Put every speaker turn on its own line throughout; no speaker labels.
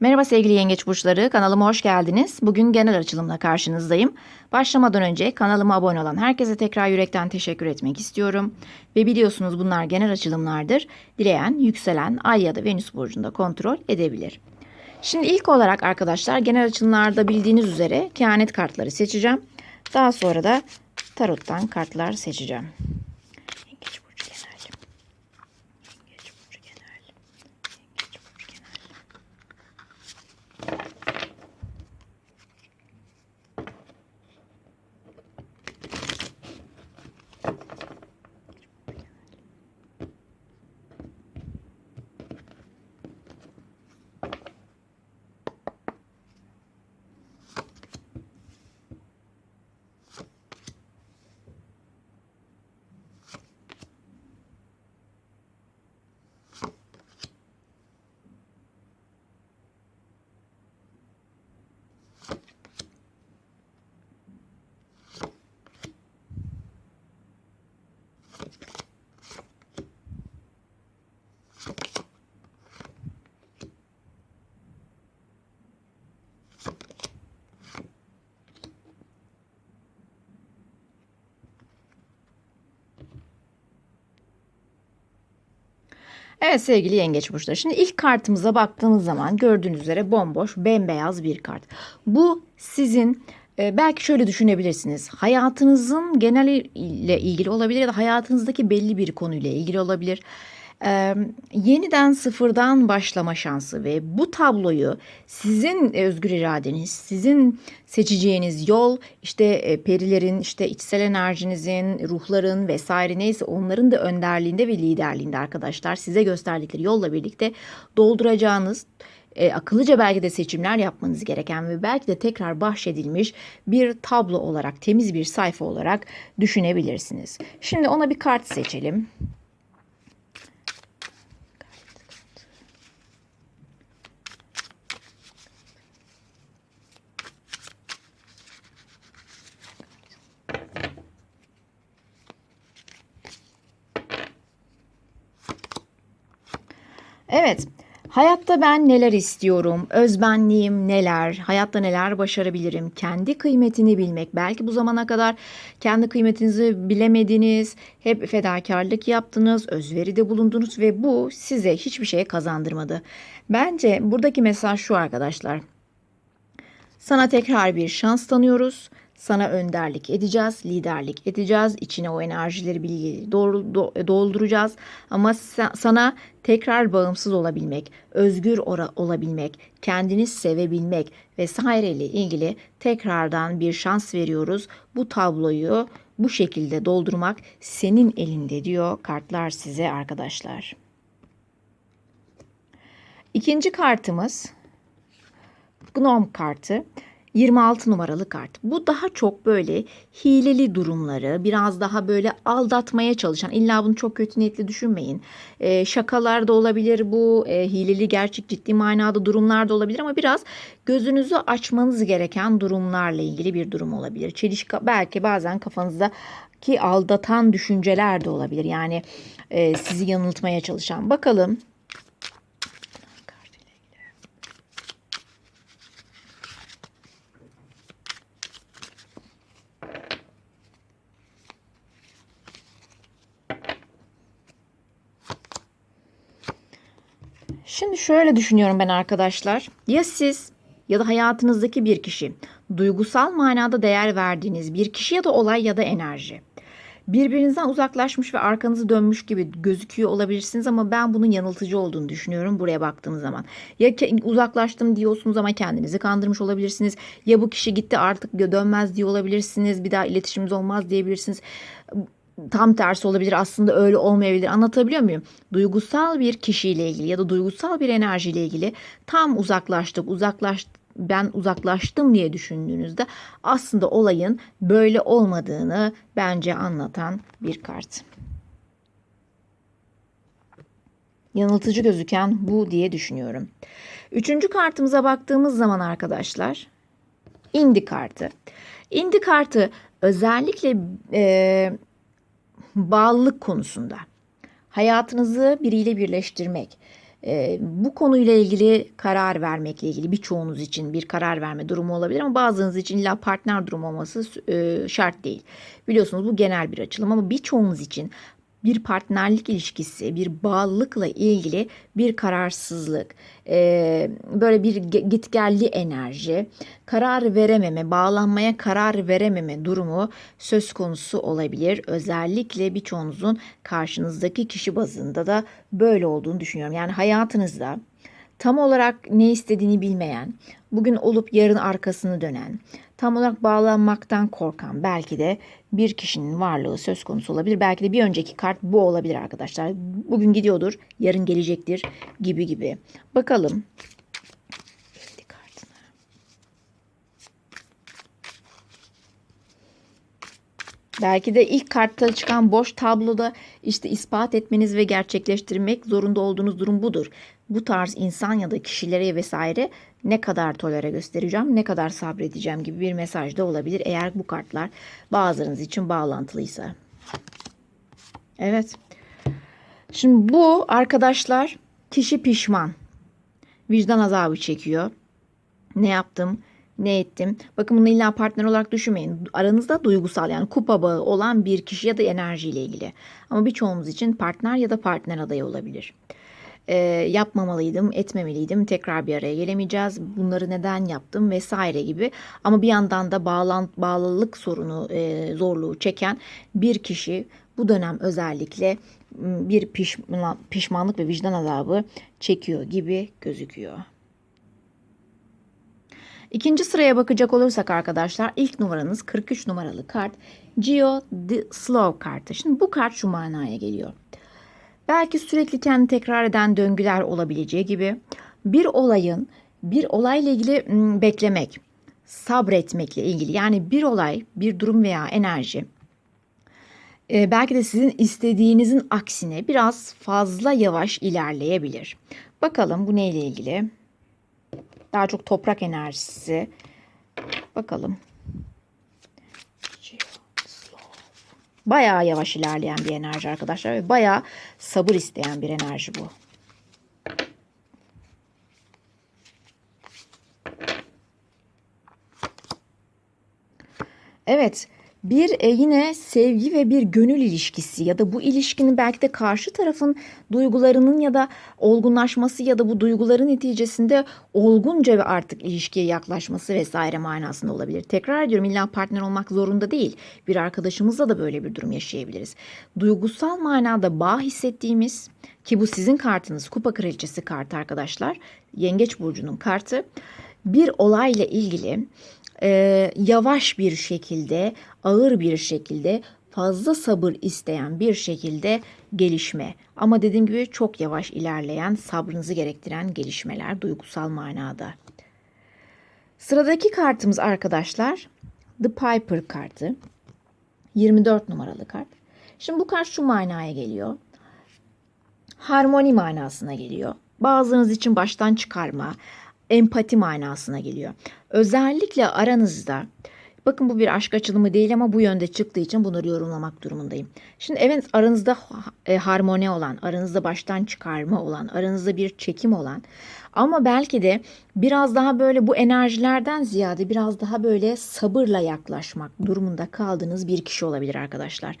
Merhaba sevgili yengeç burçları, kanalıma hoş geldiniz. Bugün genel açılımla karşınızdayım. Başlamadan önce kanalıma abone olan herkese tekrar yürekten teşekkür etmek istiyorum. Ve biliyorsunuz bunlar genel açılımlardır. Dileyen, yükselen, ay ya da venüs burcunda kontrol edebilir. Şimdi ilk olarak arkadaşlar genel açılımlarda bildiğiniz üzere kehanet kartları seçeceğim. Daha sonra da tarottan kartlar seçeceğim. Evet sevgili yengeç burçları. Şimdi ilk kartımıza baktığımız zaman gördüğünüz üzere bomboş, bembeyaz bir kart. Bu sizin e, belki şöyle düşünebilirsiniz. Hayatınızın geneliyle ilgili olabilir ya da hayatınızdaki belli bir konuyla ilgili olabilir. E, yeniden sıfırdan başlama şansı ve bu tabloyu sizin özgür iradeniz, sizin seçeceğiniz yol, işte e, perilerin, işte içsel enerjinizin, ruhların vesaire neyse onların da önderliğinde ve liderliğinde arkadaşlar size gösterdikleri yolla birlikte dolduracağınız e, akıllıca belki de seçimler yapmanız gereken ve belki de tekrar bahşedilmiş bir tablo olarak, temiz bir sayfa olarak düşünebilirsiniz. Şimdi ona bir kart seçelim. Evet. Hayatta ben neler istiyorum? Özbenliğim neler? Hayatta neler başarabilirim? Kendi kıymetini bilmek. Belki bu zamana kadar kendi kıymetinizi bilemediniz. Hep fedakarlık yaptınız, özveride bulundunuz ve bu size hiçbir şey kazandırmadı. Bence buradaki mesaj şu arkadaşlar. Sana tekrar bir şans tanıyoruz. Sana önderlik edeceğiz, liderlik edeceğiz. İçine o enerjileri, do- dolduracağız. Ama sa- sana tekrar bağımsız olabilmek, özgür olabilmek, kendini sevebilmek vesaireyle ilgili tekrardan bir şans veriyoruz. Bu tabloyu bu şekilde doldurmak senin elinde diyor kartlar size arkadaşlar. İkinci kartımız Gnome kartı. 26 numaralı kart. Bu daha çok böyle hileli durumları, biraz daha böyle aldatmaya çalışan, illa bunu çok kötü niyetli düşünmeyin. Ee, şakalar da olabilir bu, e, hileli gerçek ciddi manada durumlar da olabilir ama biraz gözünüzü açmanız gereken durumlarla ilgili bir durum olabilir. Çelişki belki bazen kafanızda ki aldatan düşünceler de olabilir. Yani e, sizi yanıltmaya çalışan. Bakalım Şimdi şöyle düşünüyorum ben arkadaşlar. Ya siz ya da hayatınızdaki bir kişi duygusal manada değer verdiğiniz bir kişi ya da olay ya da enerji. Birbirinizden uzaklaşmış ve arkanızı dönmüş gibi gözüküyor olabilirsiniz ama ben bunun yanıltıcı olduğunu düşünüyorum buraya baktığım zaman. Ya uzaklaştım diyorsunuz ama kendinizi kandırmış olabilirsiniz. Ya bu kişi gitti artık dönmez diye olabilirsiniz. Bir daha iletişimimiz olmaz diyebilirsiniz tam tersi olabilir aslında öyle olmayabilir anlatabiliyor muyum? Duygusal bir kişiyle ilgili ya da duygusal bir enerjiyle ilgili tam uzaklaştık uzaklaş ben uzaklaştım diye düşündüğünüzde aslında olayın böyle olmadığını bence anlatan bir kart. Yanıltıcı gözüken bu diye düşünüyorum. Üçüncü kartımıza baktığımız zaman arkadaşlar indi kartı. İndi kartı özellikle e, bağlılık konusunda hayatınızı biriyle birleştirmek, E, bu konuyla ilgili karar vermekle ilgili birçoğunuz için bir karar verme durumu olabilir ama bazılarınız için illa partner durumu olması e, şart değil. Biliyorsunuz bu genel bir açılım ama birçoğunuz için bir partnerlik ilişkisi, bir bağlılıkla ilgili bir kararsızlık, e, böyle bir ge- gitgelli enerji, karar verememe, bağlanmaya karar verememe durumu söz konusu olabilir. Özellikle birçoğunuzun karşınızdaki kişi bazında da böyle olduğunu düşünüyorum. Yani hayatınızda tam olarak ne istediğini bilmeyen, bugün olup yarın arkasını dönen, tam olarak bağlanmaktan korkan belki de bir kişinin varlığı söz konusu olabilir. Belki de bir önceki kart bu olabilir arkadaşlar. Bugün gidiyordur, yarın gelecektir gibi gibi. Bakalım. Belki de ilk kartta çıkan boş tabloda işte ispat etmeniz ve gerçekleştirmek zorunda olduğunuz durum budur. Bu tarz insan ya da kişilere vesaire ne kadar tolere göstereceğim, ne kadar sabredeceğim gibi bir mesaj da olabilir eğer bu kartlar bazılarınız için bağlantılıysa. Evet. Şimdi bu arkadaşlar kişi pişman. Vicdan azabı çekiyor. Ne yaptım? Ne ettim? Bakın bunu illa partner olarak düşünmeyin. Aranızda duygusal yani kupa bağı olan bir kişi ya da enerjiyle ilgili. Ama birçoğumuz için partner ya da partner adayı olabilir. Ee, yapmamalıydım, etmemeliydim, tekrar bir araya gelemeyeceğiz, bunları neden yaptım vesaire gibi. Ama bir yandan da bağlan, bağlılık sorunu, e, zorluğu çeken bir kişi bu dönem özellikle bir pişman, pişmanlık ve vicdan azabı çekiyor gibi gözüküyor. İkinci sıraya bakacak olursak arkadaşlar ilk numaranız 43 numaralı kart Geo the Slow kartı. Şimdi bu kart şu manaya geliyor. Belki sürekli kendi tekrar eden döngüler olabileceği gibi bir olayın bir olayla ilgili beklemek, sabretmekle ilgili yani bir olay, bir durum veya enerji belki de sizin istediğinizin aksine biraz fazla yavaş ilerleyebilir. Bakalım bu neyle ilgili? Daha çok toprak enerjisi. Bakalım. Bayağı yavaş ilerleyen bir enerji arkadaşlar ve bayağı sabır isteyen bir enerji bu. Evet, bir e, yine sevgi ve bir gönül ilişkisi ya da bu ilişkinin belki de karşı tarafın duygularının ya da olgunlaşması ya da bu duyguların neticesinde olgunca ve artık ilişkiye yaklaşması vesaire manasında olabilir. Tekrar ediyorum illa partner olmak zorunda değil. Bir arkadaşımızla da böyle bir durum yaşayabiliriz. Duygusal manada bağ hissettiğimiz ki bu sizin kartınız kupa kraliçesi kartı arkadaşlar. Yengeç burcunun kartı. Bir olayla ilgili e, yavaş bir şekilde, ağır bir şekilde, fazla sabır isteyen bir şekilde gelişme. Ama dediğim gibi çok yavaş ilerleyen, sabrınızı gerektiren gelişmeler duygusal manada. Sıradaki kartımız arkadaşlar The Piper kartı. 24 numaralı kart. Şimdi bu kart şu manaya geliyor. Harmoni manasına geliyor. Bazılarınız için baştan çıkarma, empati manasına geliyor. Özellikle aranızda bakın bu bir aşk açılımı değil ama bu yönde çıktığı için bunları yorumlamak durumundayım. Şimdi evet aranızda e, harmoni olan, aranızda baştan çıkarma olan, aranızda bir çekim olan ama belki de biraz daha böyle bu enerjilerden ziyade biraz daha böyle sabırla yaklaşmak durumunda kaldığınız bir kişi olabilir arkadaşlar.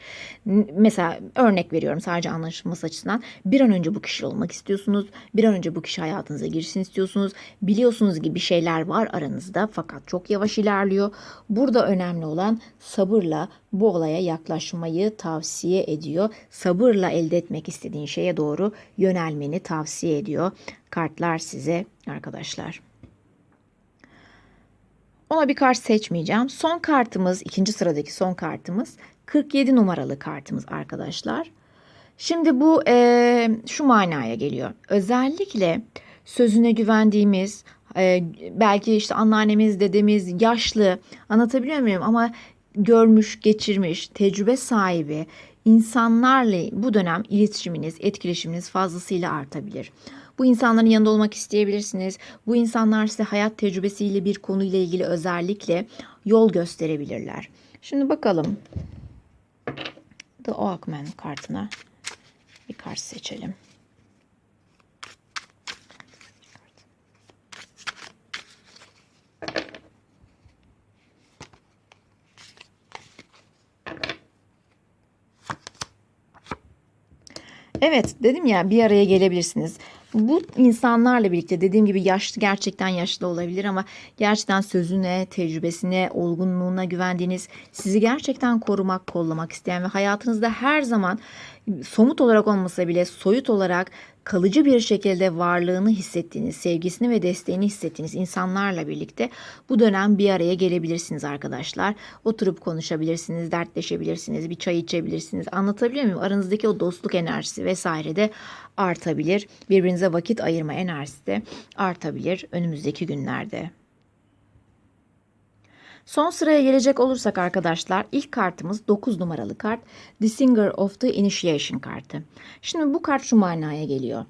Mesela örnek veriyorum sadece anlaşılması açısından bir an önce bu kişi olmak istiyorsunuz. Bir an önce bu kişi hayatınıza girsin istiyorsunuz. Biliyorsunuz gibi şeyler var aranızda fakat çok yavaş ilerliyor. Burada önemli olan sabırla bu olaya yaklaşmayı tavsiye ediyor. Sabırla elde etmek istediğin şeye doğru yönelmeni tavsiye ediyor. Kartlar size arkadaşlar. Ona bir kart seçmeyeceğim. Son kartımız, ikinci sıradaki son kartımız 47 numaralı kartımız arkadaşlar. Şimdi bu e, şu manaya geliyor. Özellikle sözüne güvendiğimiz, e, belki işte anneannemiz, dedemiz, yaşlı anlatabiliyor muyum? Ama görmüş, geçirmiş, tecrübe sahibi insanlarla bu dönem iletişiminiz, etkileşiminiz fazlasıyla artabilir. Bu insanların yanında olmak isteyebilirsiniz. Bu insanlar size hayat tecrübesiyle bir konuyla ilgili özellikle yol gösterebilirler. Şimdi bakalım. The Oakman kartına bir kart seçelim. Evet dedim ya bir araya gelebilirsiniz. Bu insanlarla birlikte dediğim gibi yaşlı gerçekten yaşlı olabilir ama gerçekten sözüne, tecrübesine, olgunluğuna güvendiğiniz, sizi gerçekten korumak, kollamak isteyen ve hayatınızda her zaman somut olarak olmasa bile soyut olarak kalıcı bir şekilde varlığını hissettiğiniz, sevgisini ve desteğini hissettiğiniz insanlarla birlikte bu dönem bir araya gelebilirsiniz arkadaşlar. Oturup konuşabilirsiniz, dertleşebilirsiniz, bir çay içebilirsiniz. Anlatabiliyor muyum? Aranızdaki o dostluk enerjisi vesaire de artabilir. Birbirinize vakit ayırma enerjisi de artabilir önümüzdeki günlerde. Son sıraya gelecek olursak arkadaşlar ilk kartımız 9 numaralı kart The Singer of the Initiation kartı. Şimdi bu kart şu manaya geliyor.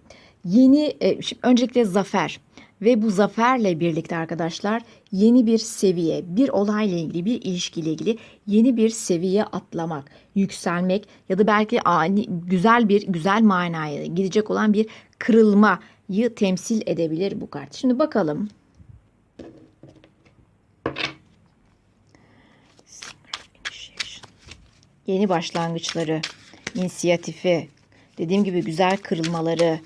Yeni e, şimdi öncelikle zafer ve bu zaferle birlikte arkadaşlar yeni bir seviye, bir olayla ilgili, bir ilişkiyle ilgili yeni bir seviye atlamak, yükselmek ya da belki ani güzel bir güzel manaya gidecek olan bir kırılmayı temsil edebilir bu kart. Şimdi bakalım yeni başlangıçları, inisiyatifi, dediğim gibi güzel kırılmaları,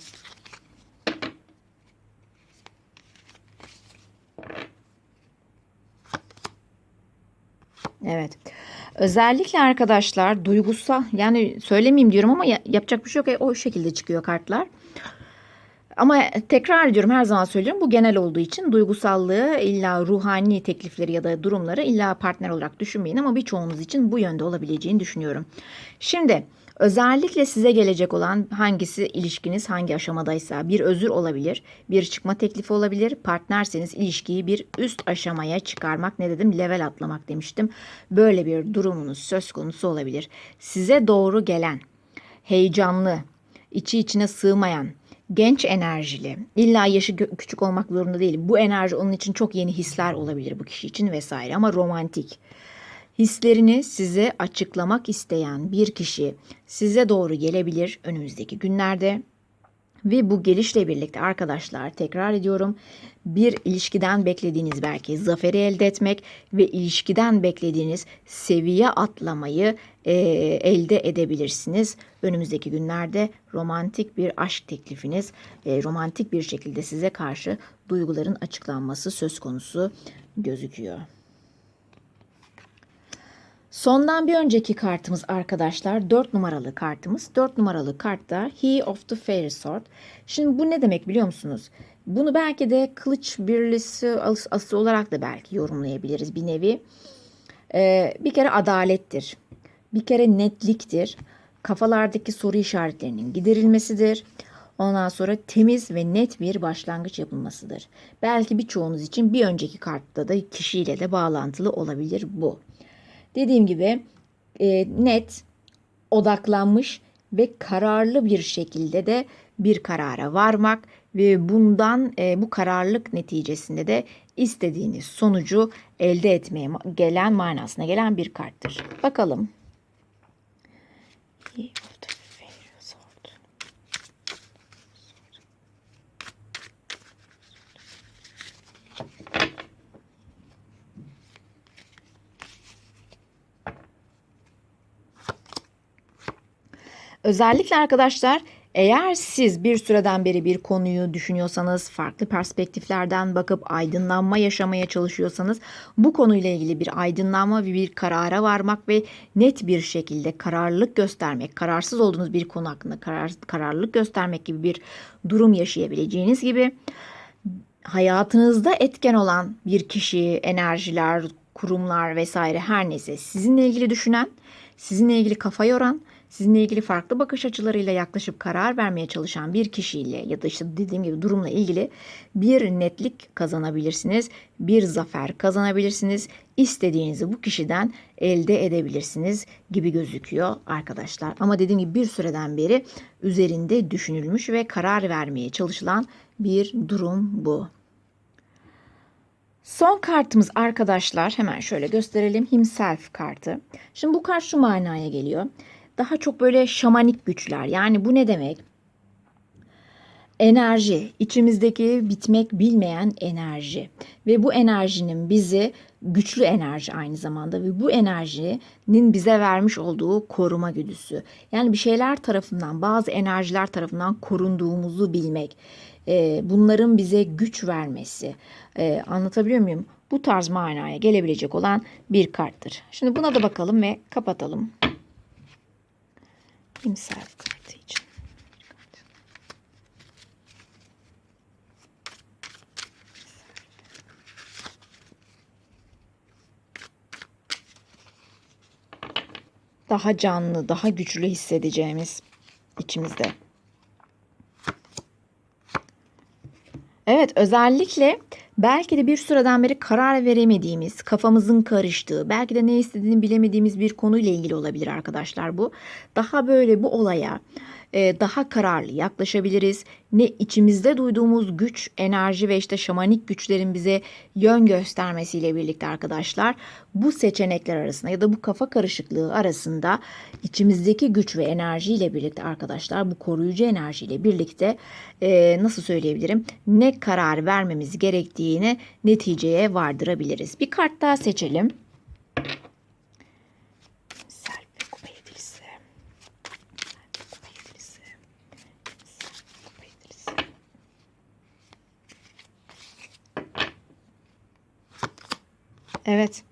Evet. Özellikle arkadaşlar duygusal yani söylemeyeyim diyorum ama ya- yapacak bir şey yok. E, O şekilde çıkıyor kartlar. Ama tekrar ediyorum her zaman söylüyorum bu genel olduğu için duygusallığı illa ruhani teklifleri ya da durumları illa partner olarak düşünmeyin ama birçoğunuz için bu yönde olabileceğini düşünüyorum. Şimdi özellikle size gelecek olan hangisi ilişkiniz hangi aşamadaysa bir özür olabilir, bir çıkma teklifi olabilir. Partnerseniz ilişkiyi bir üst aşamaya çıkarmak ne dedim level atlamak demiştim. Böyle bir durumunuz söz konusu olabilir. Size doğru gelen heyecanlı, içi içine sığmayan, genç enerjili, illa yaşı küçük olmak zorunda değil. Bu enerji onun için çok yeni hisler olabilir bu kişi için vesaire ama romantik. Hislerini size açıklamak isteyen bir kişi size doğru gelebilir önümüzdeki günlerde. Ve bu gelişle birlikte arkadaşlar tekrar ediyorum bir ilişkiden beklediğiniz belki zaferi elde etmek ve ilişkiden beklediğiniz seviye atlamayı e, elde edebilirsiniz. Önümüzdeki günlerde romantik bir aşk teklifiniz e, romantik bir şekilde size karşı duyguların açıklanması söz konusu gözüküyor. Sondan bir önceki kartımız arkadaşlar 4 numaralı kartımız. 4 numaralı kartta He of the Fairy Sword. Şimdi bu ne demek biliyor musunuz? Bunu belki de kılıç birlisi as- ası olarak da belki yorumlayabiliriz bir nevi. Ee, bir kere adalettir. Bir kere netliktir. Kafalardaki soru işaretlerinin giderilmesidir. Ondan sonra temiz ve net bir başlangıç yapılmasıdır. Belki birçoğunuz için bir önceki kartta da kişiyle de bağlantılı olabilir bu. Dediğim gibi e, net, odaklanmış ve kararlı bir şekilde de bir karara varmak ve bundan e, bu kararlılık neticesinde de istediğiniz sonucu elde etmeye gelen manasına gelen bir karttır. Bakalım. He of the Fairy Sword. Özellikle arkadaşlar eğer siz bir süreden beri bir konuyu düşünüyorsanız, farklı perspektiflerden bakıp aydınlanma yaşamaya çalışıyorsanız bu konuyla ilgili bir aydınlanma ve bir karara varmak ve net bir şekilde kararlılık göstermek, kararsız olduğunuz bir konu hakkında karar, kararlılık göstermek gibi bir durum yaşayabileceğiniz gibi hayatınızda etken olan bir kişi, enerjiler, kurumlar vesaire her neyse sizinle ilgili düşünen, sizinle ilgili kafa yoran, sizinle ilgili farklı bakış açılarıyla yaklaşıp karar vermeye çalışan bir kişiyle ya da işte dediğim gibi durumla ilgili bir netlik kazanabilirsiniz, bir zafer kazanabilirsiniz. İstediğinizi bu kişiden elde edebilirsiniz gibi gözüküyor arkadaşlar. Ama dediğim gibi bir süreden beri üzerinde düşünülmüş ve karar vermeye çalışılan bir durum bu. Son kartımız arkadaşlar hemen şöyle gösterelim. Himself kartı. Şimdi bu kart şu manaya geliyor. Daha çok böyle şamanik güçler. Yani bu ne demek? enerji, içimizdeki bitmek bilmeyen enerji ve bu enerjinin bizi güçlü enerji aynı zamanda ve bu enerjinin bize vermiş olduğu koruma güdüsü. Yani bir şeyler tarafından, bazı enerjiler tarafından korunduğumuzu bilmek, e, bunların bize güç vermesi. E, anlatabiliyor muyum? Bu tarz manaya gelebilecek olan bir karttır. Şimdi buna da bakalım ve kapatalım. İmsal kartı için. Daha canlı, daha güçlü hissedeceğimiz içimizde. Evet, özellikle belki de bir süreden beri karar veremediğimiz, kafamızın karıştığı, belki de ne istediğini bilemediğimiz bir konuyla ilgili olabilir arkadaşlar bu. Daha böyle bu olaya daha kararlı yaklaşabiliriz. Ne içimizde duyduğumuz güç, enerji ve işte şamanik güçlerin bize yön göstermesiyle birlikte arkadaşlar bu seçenekler arasında ya da bu kafa karışıklığı arasında içimizdeki güç ve enerjiyle birlikte arkadaşlar bu koruyucu enerjiyle birlikte e, nasıl söyleyebilirim ne karar vermemiz gerektiğini neticeye vardırabiliriz. Bir kart daha seçelim. Evet.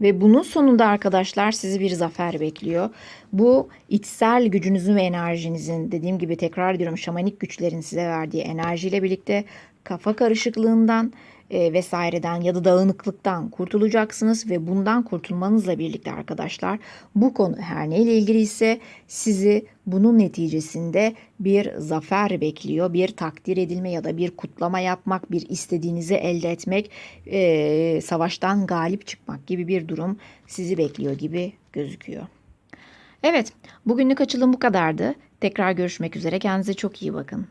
Ve bunun sonunda arkadaşlar sizi bir zafer bekliyor. Bu içsel gücünüzün ve enerjinizin dediğim gibi tekrar ediyorum şamanik güçlerin size verdiği enerjiyle birlikte kafa karışıklığından e, vesaireden ya da dağınıklıktan kurtulacaksınız ve bundan kurtulmanızla birlikte arkadaşlar bu konu her neyle ilgili ise sizi bunun neticesinde bir zafer bekliyor. Bir takdir edilme ya da bir kutlama yapmak, bir istediğinizi elde etmek, e, savaştan galip çıkmak gibi bir durum sizi bekliyor gibi gözüküyor. Evet, bugünlük açılım bu kadardı. Tekrar görüşmek üzere. Kendinize çok iyi bakın.